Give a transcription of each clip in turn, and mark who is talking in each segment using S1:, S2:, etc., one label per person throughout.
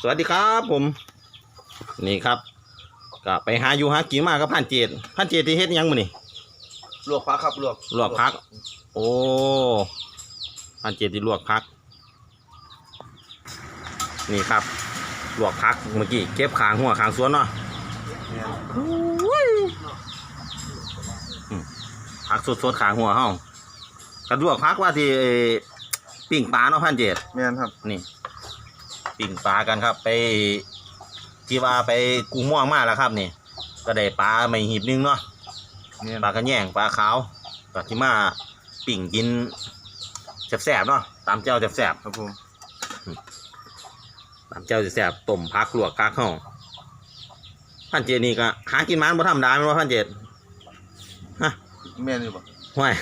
S1: สวัสดีครับผม นี่ครับก็ไปหาอยู่หากินมากับพันเจดพันเจดที่เฮ็ดหยังมื้อนี่
S2: ลวกพักครับลวก
S1: ลวกพัก โอ้พันเจดที่ลวกพัก นี่ครับลวกพักเมื่อกี้เก็บขางหัวขางสวนเนาะ
S2: เนี่ย
S1: พักสดๆขางหัวเฮากระลวกพักว่าที่เอ่อปิ้งปลาเนาะพันเจด
S2: แม่นครับ
S1: นี่ ปิ้งปลากันครับ ไปที่ว่าไปกุ้งม่วงมาแล้วครับนี่ก็ได้ปลาไม่หีบหนึงเนาะ
S2: แม่น
S1: ปลากระแยงปลาขาวก็ที่มาปิ่งกินแซ่บๆเนาะตามเจ้าแซ่บ
S2: ครับผม
S1: ๆตามเจ้าแซ่บๆต้มพักลวกคักห้องพันเจนี่ก็หากินมันบ่ธรรมดาแม่นบ่พันเจดฮะ
S2: แม่นอยู่ปะ
S1: ห่วย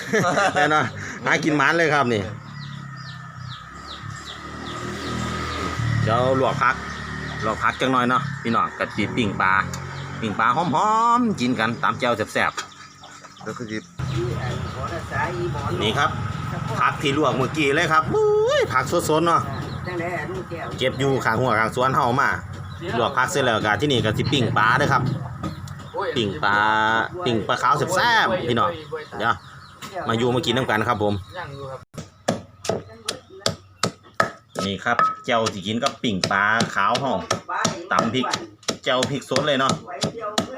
S1: แน่นอนหากินมันเลยครับนี่ เดี๋ยวลวกพักลวกพักจังหน่อยเนาะพี่น้องกะทิปิ่งปลาปิ่งปลาหอมๆกินกันตามเจ้าแซ่บๆ
S2: แล้วก็จิบ
S1: นี่ครับผักที่ลวกเมื่อกี้เลยครับอุ้ยผักสดๆเนาะเก็บอยู่ข้างหัวข้างสวนเฮามาลวกผักเสร็จแล้วก็ที่นี่ก็สิปิ้งปลาเด้อครับปิ้งปลาปิ้งปลาขาวแซ่บๆพี่น้องเดี๋ยวมาอยู่มากินน้ำกันครับผม
S3: ยังอยู่ครับ
S1: นี่ครับเจ้าที่กินกับปิ้งปลาขาวห้องตำพริกเจ้าพริกสดเลยเนาะ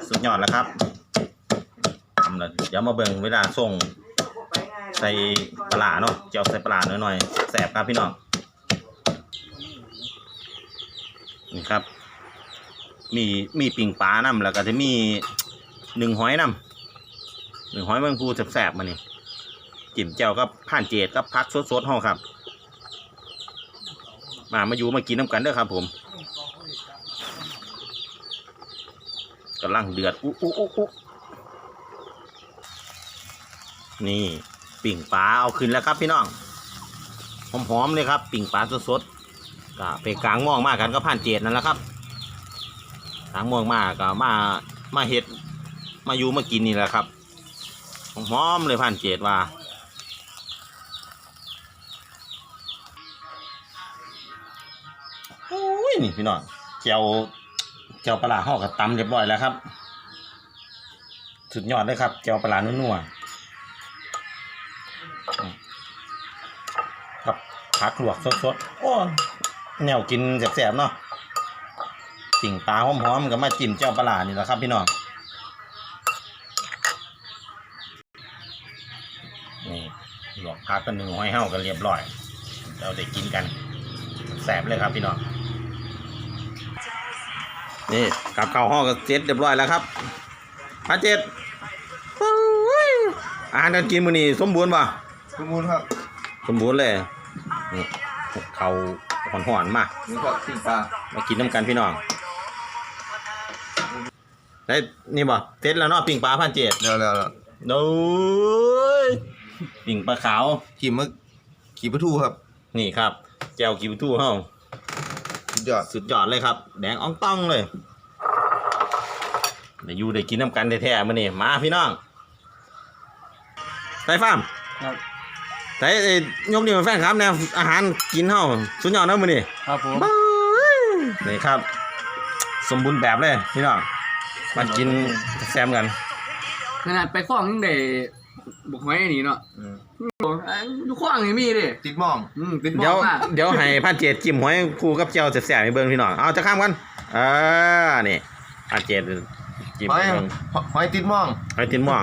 S1: สุดยอดแล้วครับทำแล้วเดี๋ยวมาเบิ่งเวลาส่งใส่ปลาเนาะเจ้าใส่ปลาร้าหน่อยๆแซ่บครับพี่น้องนี่ครับ มีมีปิ่งปลานํแล้วก็จะมีหนึ่งหอยนํหนึ่งหอยเมืองภูแสบๆมานี่จิ้มแจ่วกับผ่านเจดกับพักสดๆห้องครับ มามาอยู่มากินน้ำกันเด้อครับผมกำลังเดือดอุ๊อุ๊อุ๊อุ๊นี่ปิ่งปลาเอาขึ้นแล้วครับพี่น้องหอมๆเลยครับ ปิ่งปลาสดๆก็ไปกลางม่วงมากันก็ผ่านเจดนั่นแหละครับกลางม่วงมาก็มามาเห็ดมาอยู่มากินนี่แหละครับหอมๆเลยผ่านเจดว่า นี่พี่น้องเจียวเจียวปลาห่อกับตำเรียบร้อยแล้วครับ สุดยอดเลยครับเจียวปลาร้านัวๆกับผักลวกสดๆโอ้แนวกินแสบๆเนาะสิ่งปลาหอมๆกับมาจิ้มเจ้าปลานี่แหละครับพี่น้องนี่หลวกผักกันหนึ่งห้อยเห่ากันเรียบร้อย เราได้กินกัน แสบเลยครับพี่น้อง นี่กับข้าวห่อก็เสร็จเรียบร้อยแล้วครับพระเจ็ดโอ้ยอาหารการกินมื้อนี้สมบูรณ์ป่ะ
S2: สมบูรณ์ครับ
S1: สมบูรณ์เลยนี่เขาหอนๆมา
S2: นี่ครับปิ้งปลา
S1: มากินน้ำกันพี่น้องได้นี่บ่เสร็จแล้วเนาะปิ่งปลาพันเจ็ด
S2: เดี๋ยวแล้วแล้ว
S1: โอ้ยปิ่งปลาขาว
S2: ขี่มึกขี่ปลาทูครับ
S1: นี่ครับแจวกิวทู่เฮา
S2: สุดยอด
S1: สุดยอดเลยครับ แดงอ่องต้องเลยได้อยู่ได้กินน้ำกันแท้ๆมื้อนี้มาพี่น้องไต้ฟาร์ม
S3: ครับ
S1: ไต้เอ้ยยกนิ้วให้แฟนครับแนวอาหารกินเฮาสุดยอดเนาะมื้อนี้
S3: ครับผม
S1: บ้ยนี่ครับ สมบูรณ์แบบเลยพี่น้องมากินแซมกัน
S3: ขนาดไปคล้องยังได้ บุกไว้อันนี้เนาะ
S2: อืม
S3: ดูคล้องนี่มีดิ
S2: ติดหมอง
S3: อืมติดบ
S1: เดี๋
S3: อ
S1: ยว
S3: กมา
S1: เดี๋ยวให้พันเจดจิ้มหอยคู่กับเจ้าแสบๆให้เบิ่งพี่น้องเอาจะข้ามกันอ่านี่พันเจดจิ้ม
S2: หอย
S1: ให้เบิ่ง
S2: หอยติดหมอง
S1: หอยตินม่วง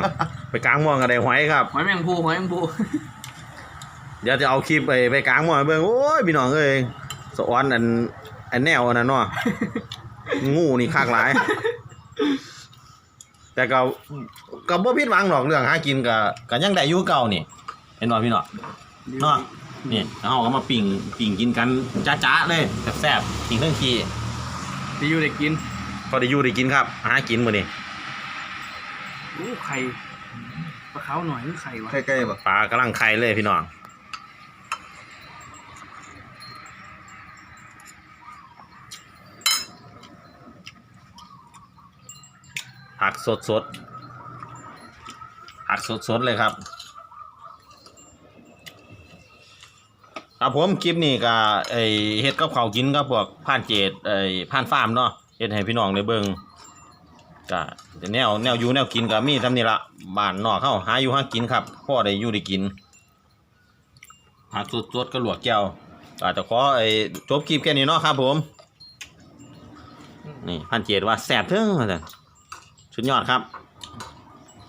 S1: ไปกลางม่วงก็ได้หอยครับ
S3: หอยแมงภูหอยแมงภู
S1: เดี๋ยวจะเอาคลิปไปไปกลางม่วงให้เบิ่งโอ้ยพี่น้องเอ้ยสะออนอันอันแนวอันนั้นเนาะงูนี่คากหลาย แต่ก็ก็บ่ผิดหวังหรอกเรื่องหากินก็ก็ยังได้อยู่เก่านี่เห็นบ่พี่น้องเนาะนี่เอาก็มาปิ่งปิ่งกินกันจ้าๆเลยแซ่บๆปิ่งเรื่องขี้
S3: ที่อยู่ได้กิน
S1: พอได้อยู่ได้กินครับ หากินมื้อนี้
S3: โอ้ไข่ปลาขาวหน่อยหรือไข่วะ
S2: ใกล้ๆปะ
S1: ปลากำลังไข่เลยพี่น้อง กสดสดๆผักสดสดเลยครับครับผมคลิปนี้ก็ไอเฮ็ดกับข้าวกินกับพวกผ่านเจดไอผ่านฟาร์มเนาะเฮ็ดให้พี่น้องได้เบิ่งก็แนวแนวอยู่แนวกินก็มีทำนี่ละบ้านนอกเฮาหาอยู่หากินครับพ่อได้อยู่ได้กินผักสดๆก็หลวกแก้วก็จะขอไอ้จบคลิปแค่นี้เนาะครับผม นี่พันเจดว่าแสบเทิงว่าซั่น สุดยอดครับ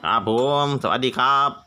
S1: ครับผม สวัสดีครับ